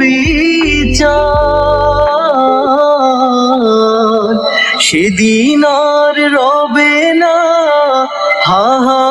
অবিচার সেদিন আর রবে না হাহাকার